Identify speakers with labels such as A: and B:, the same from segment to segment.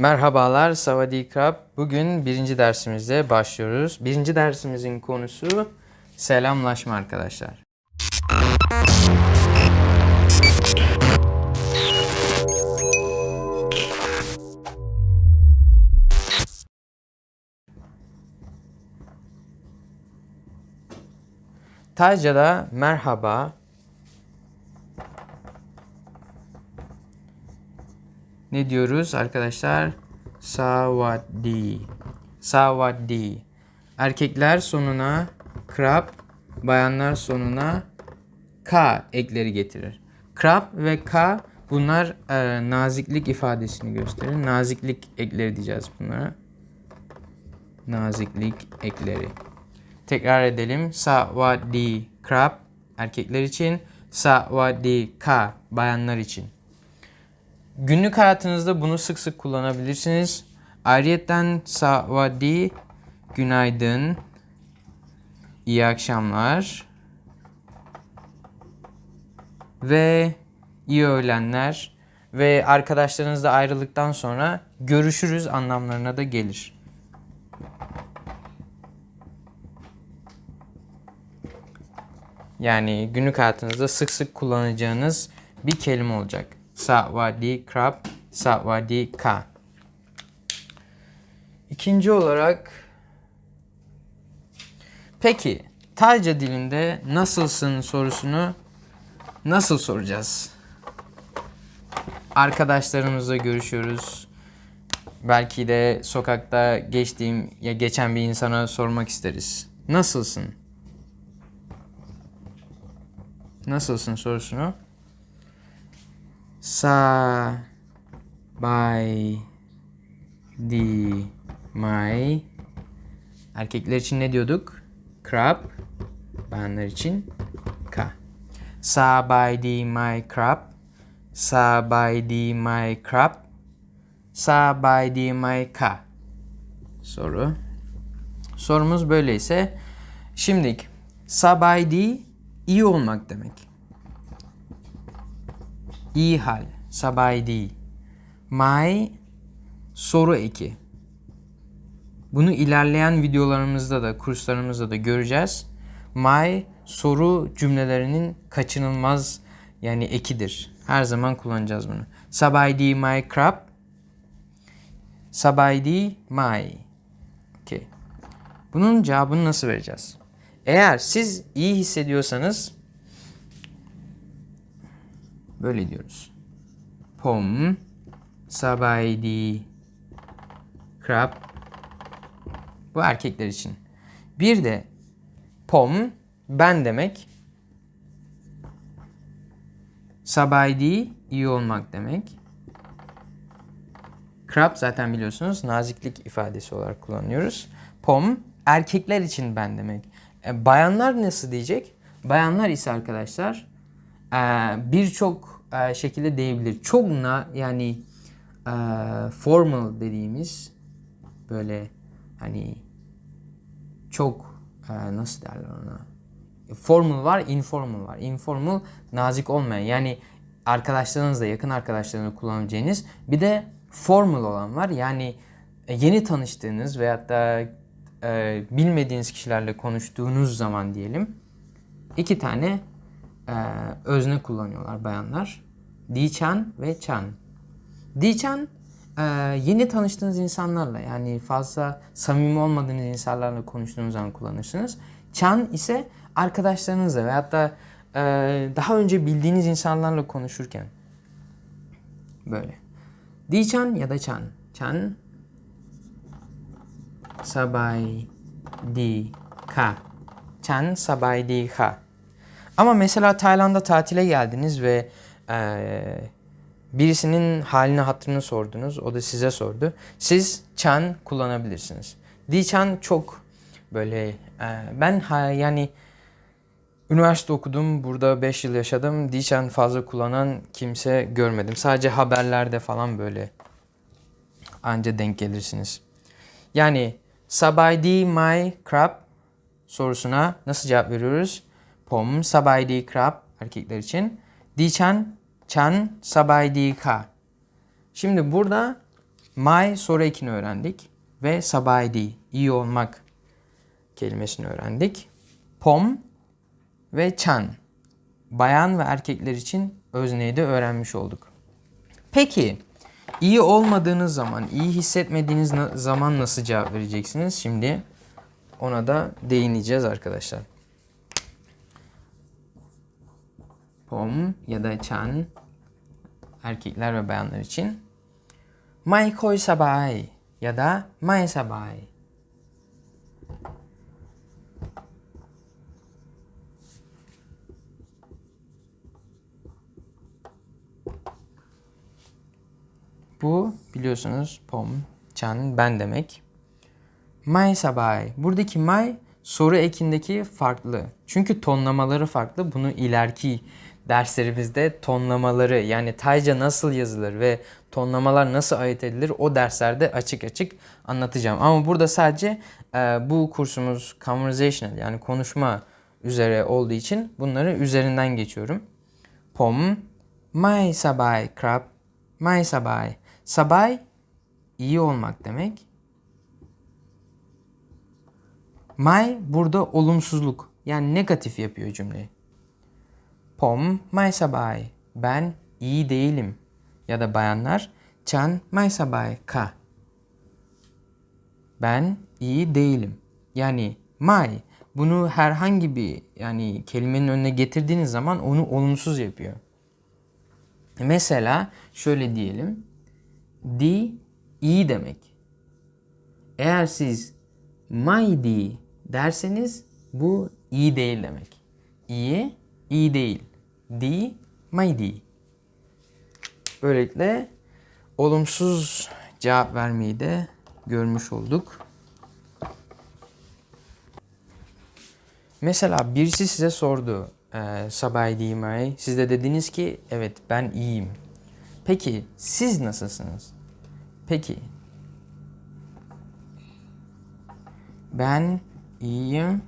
A: Merhabalar, Savadikap. Bugün birinci dersimizde başlıyoruz. Birinci dersimizin konusu selamlaşma arkadaşlar. Tayca'da merhaba, ne diyoruz arkadaşlar? Savadi. Savadi. Erkekler sonuna krap, bayanlar sonuna k ekleri getirir. Krap ve k bunlar e, naziklik ifadesini gösterir. Naziklik ekleri diyeceğiz bunlara. Naziklik ekleri. Tekrar edelim. Savadi krap erkekler için, savadi k bayanlar için. Günlük hayatınızda bunu sık sık kullanabilirsiniz. Ayrıyeten savadi, günaydın, iyi akşamlar ve iyi öğlenler ve arkadaşlarınızla ayrıldıktan sonra görüşürüz anlamlarına da gelir. Yani günlük hayatınızda sık sık kullanacağınız bir kelime olacak. Savadi krap, savadi ka. İkinci olarak Peki Tayca dilinde nasılsın sorusunu nasıl soracağız? Arkadaşlarımızla görüşüyoruz. Belki de sokakta geçtiğim ya geçen bir insana sormak isteriz. Nasılsın? Nasılsın sorusunu sa by di my erkekler için ne diyorduk? Crab bayanlar için ka. Sa by di my crab sa by di my crab sa by di my ka soru. Sorumuz böyleyse şimdilik sa by di iyi olmak demek. İyi hal, sabaydi. My soru eki. Bunu ilerleyen videolarımızda da, kurslarımızda da göreceğiz. My soru cümlelerinin kaçınılmaz yani ekidir. Her zaman kullanacağız bunu. Sabaydi my crab. Sabaydi my. Okay. Bunun cevabını nasıl vereceğiz? Eğer siz iyi hissediyorsanız böyle diyoruz. Pom sabaydi krab bu erkekler için. Bir de pom ben demek. Sabaydi iyi olmak demek. Krab zaten biliyorsunuz naziklik ifadesi olarak kullanıyoruz. Pom erkekler için ben demek. E, bayanlar nasıl diyecek? Bayanlar ise arkadaşlar e, birçok şekilde diyebilir. Çok na yani e, formal dediğimiz böyle hani çok e, nasıl derler ona? Formal var, informal var. Informal nazik olmayan yani arkadaşlarınızla yakın arkadaşlarınızla kullanacağınız bir de formal olan var. Yani e, yeni tanıştığınız veyahut da e, bilmediğiniz kişilerle konuştuğunuz zaman diyelim iki tane e, özne kullanıyorlar bayanlar. Dichan ve Chan. Dichan e, yeni tanıştığınız insanlarla yani fazla samimi olmadığınız insanlarla konuştuğunuz zaman kullanırsınız. Chan ise arkadaşlarınızla veyahut da e, daha önce bildiğiniz insanlarla konuşurken böyle. Dichan ya da Chan. Chan sabay di ka. Chan sabay di ka. Ama mesela Tayland'a tatile geldiniz ve eee, birisinin halini hatırını sordunuz. O da size sordu. Siz Chan kullanabilirsiniz. Di Chan çok böyle eee, ben ha, yani üniversite okudum. Burada 5 yıl yaşadım. Di Chan fazla kullanan kimse görmedim. Sadece haberlerde falan böyle anca denk gelirsiniz. Yani Sabaydi my crab sorusuna nasıl cevap veriyoruz? Pom sabaydi crab erkekler için. Di chan chan sabaydi ka. Şimdi burada My soru ekini öğrendik ve sabahidi iyi olmak kelimesini öğrendik. Pom ve chan bayan ve erkekler için özneyi de öğrenmiş olduk. Peki iyi olmadığınız zaman, iyi hissetmediğiniz zaman nasıl cevap vereceksiniz? Şimdi ona da değineceğiz arkadaşlar. Pom ya da chan erkekler ve bayanlar için May koy sabay ya da may sabay. Bu biliyorsunuz pom, chan, ben demek. May sabay. Buradaki may soru ekindeki farklı. Çünkü tonlamaları farklı. Bunu ileriki derslerimizde tonlamaları yani Tayca nasıl yazılır ve tonlamalar nasıl ayırt edilir o derslerde açık açık anlatacağım. Ama burada sadece e, bu kursumuz conversational yani konuşma üzere olduğu için bunları üzerinden geçiyorum. Pom, may sabay krab, may sabay. Sabay iyi olmak demek. May burada olumsuzluk yani negatif yapıyor cümleyi. Pom may sabay. Ben iyi değilim. Ya da bayanlar Chan may sabay ka. Ben iyi değilim. Yani may bunu herhangi bir yani kelimenin önüne getirdiğiniz zaman onu olumsuz yapıyor. Mesela şöyle diyelim. Di iyi demek. Eğer siz may di derseniz bu iyi değil demek. İyi, iyi değil. Di, may di. Böylelikle olumsuz cevap vermeyi de görmüş olduk. Mesela birisi size sordu. E, sabay di may. Siz de dediniz ki evet ben iyiyim. Peki siz nasılsınız? Peki ben iyiyim.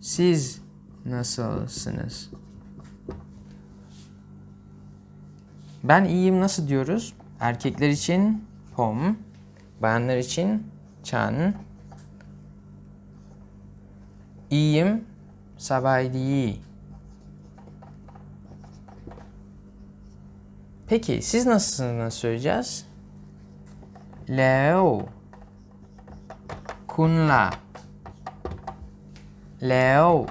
A: Siz nasılsınız? Ben iyiyim nasıl diyoruz? Erkekler için pom, bayanlar için chan. İyiyim, sabay değil. Peki siz nasılsınız nasıl söyleyeceğiz? Leo. Kunla. Leo.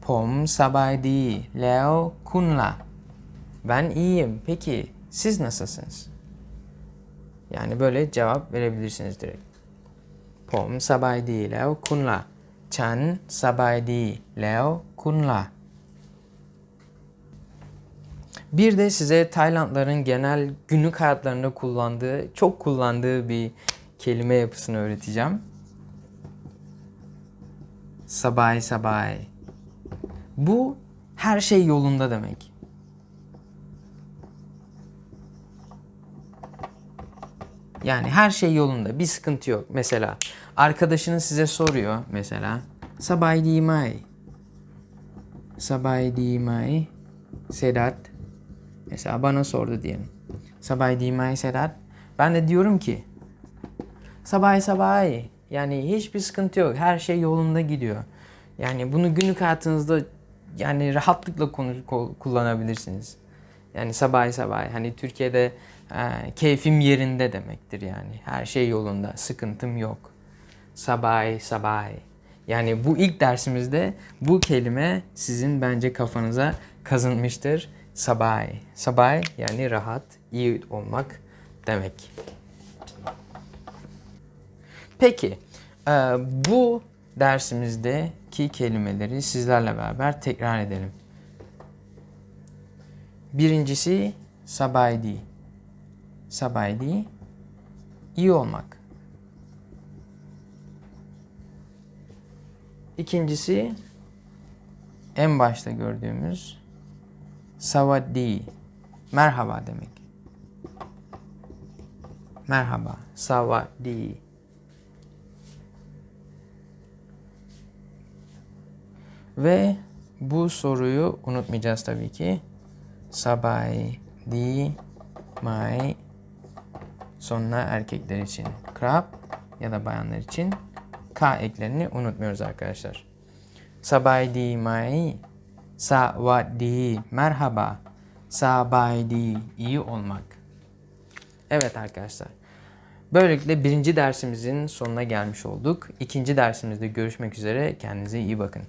A: Pom sabay değil. Leo kunla. Ben iyiyim. Peki siz nasılsınız? Yani böyle cevap verebilirsiniz direkt. Pom sabay değil. Leo kunla. Chan sabay değil. Leo kunla. Bir de size Taylandların genel günlük hayatlarında kullandığı, çok kullandığı bir kelime yapısını öğreteceğim. Sabay sabay. Bu her şey yolunda demek. Yani her şey yolunda, bir sıkıntı yok. Mesela arkadaşınız size soruyor mesela. Sabay di mai. Sabay di mai. Sedat. Mesela bana sordu diyelim. Sabay di mai Sedat. Ben de diyorum ki sabay sabay. Yani hiçbir sıkıntı yok. Her şey yolunda gidiyor. Yani bunu günlük hayatınızda yani rahatlıkla kullanabilirsiniz. Yani sabay sabay. Hani Türkiye'de e, keyfim yerinde demektir yani. Her şey yolunda. Sıkıntım yok. Sabay sabay. Yani bu ilk dersimizde bu kelime sizin bence kafanıza kazınmıştır. Sabay. Sabay yani rahat, iyi olmak demek. Peki e, bu dersimizdeki kelimeleri sizlerle beraber tekrar edelim. Birincisi sabaydi. Sabaydi iyi olmak. İkincisi en başta gördüğümüz savaddi. Merhaba demek. Merhaba. Savaddi. Ve bu soruyu unutmayacağız tabii ki. Sabay di mai sonuna erkekler için krab ya da bayanlar için k eklerini unutmuyoruz arkadaşlar. Sabay di mai Savadi merhaba. Sabadi iyi olmak. Evet arkadaşlar. Böylelikle birinci dersimizin sonuna gelmiş olduk. İkinci dersimizde görüşmek üzere. Kendinize iyi bakın.